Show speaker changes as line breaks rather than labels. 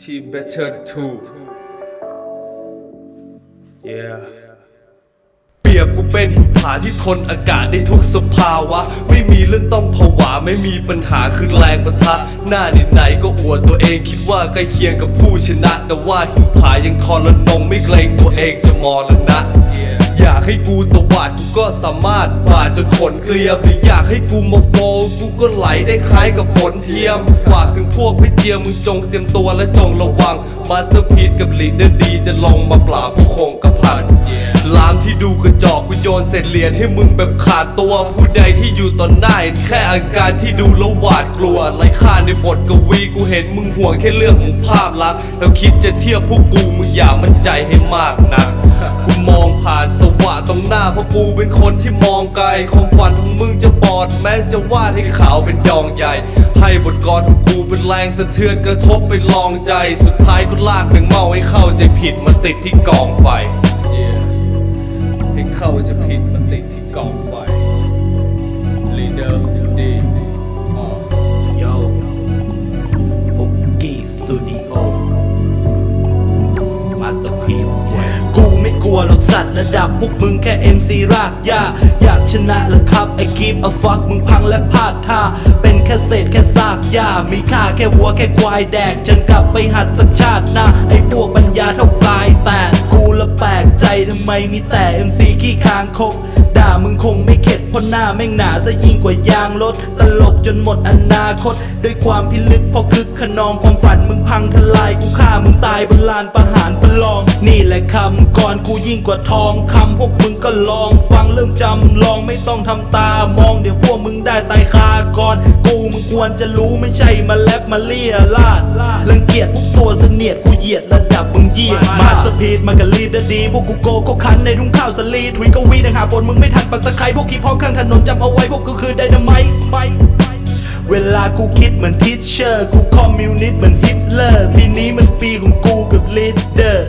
Team Better 2 Yeah เปรียบกูเป็นหินผาที่ทนอากาศได้ทุกสภาวะ ไม่มีเรื่องต้องผวาไม่มีปัญหาคือแรงปะทะ หน้าไหนๆก็อวดตัวเองคิดว่าใกล้เคียงกับผู้ชนะ แต่ว่าหินผายังทรนงไม่เกรงตัวเองจะมอแล้วนะ ให้กูตวาดกูก็สามารถบาดจนขนเกลียมหรืออยากให้กูมาโฟลกูก็ไหลได้คล้ายกับฝนเทียมฝากถึงพวกไม่เจียมมึงจงเตรียมตัวและจงระวังมาสเตอร์พีซกับลีดเดอร์ดีจะลงมาปราบผู้คงกระพันลามที่ดูกระจอกกูโยนเศษเหรียญให้มึงแบบขาดตัวผู้ใดที่อยู่ต่อหน้าเห็นแค่อาการที่ดูแล้วหวาดกลัวไรค่าในบทกวีกูเห็นมึงห่วงแค่เรื่องของภาพลักษณ์แล้วคิดจะเทียบพวกกูมึงอย่ามั่นใจให้มากนะกูมองผ่านส ตรงหน้าเพราะกูเป็นคนที่มองไกลความฝันของมึงจะบอดแม้จะวาดให้ขาวเป็นยองใหญ่ ให้บทกรของกูเป็นแรงสะเทือนกระทบไปลองใจ สุดท้ายก็ลากแมงเมาให้เข้าใจผิดมาติดที่กองไฟให้เข้าใจผิดมาติดที่กองไฟ Leader D
ลัวหรอกสัตว์ระดับพวกมึงแค่ MC รากหญ้าอยากชนะเหรอครับไอ้กีบเอาฟักมึงพังและพลาดท่าเป็นแค่เศษแค่ซากหญ้ามีค่าแค่วัวแค่ควายแดกจนกลับไปหัดสักชาติหน้าไอ้พวกมัน ไมมีแต่ MC ขี้คางคก ด่ามึงคงไม่เข็ดเพราะหน้าแม่งหนาซะยิ่งกว่ายางรถ ตลกจนหมดอนาคต ด้วยความพิลึกพราะคึกขนองความฝันมึงพังทลายกูฆ่ามึงตายบนลานประหารประลอง นี่แหละคำก่อนกูยิ่งกว่าทองคำพวกมึงก็ลองฟังเรื่องจำลองไม่ต้องทำตามองเดี๋ยวพวกมึงได้ตายคาก่อน กูมึงควรจะรู้ไม่ใช่มาแลบมาเลียลาดรังเกียจพวกตัวเสนียดกูเหยียดระดับมึงเยียดมาสเตอร์พีดมากับลีดดีพวกกูโกก็คันในทุ่งข้าวสลีถุยก็วีดังหาฝนมึงไม่ทันปักตะไคร้พวกขี้พ้องข้างถนนจำเอาไว้พวกกูคือไดนาไมต์เวลากูคิดเหมือนทิชเชอร์ กูคอมมิวนิสต์เหมือนฮิตเลอร์ ปีนี้มันปีของกูกับลีดเดอร์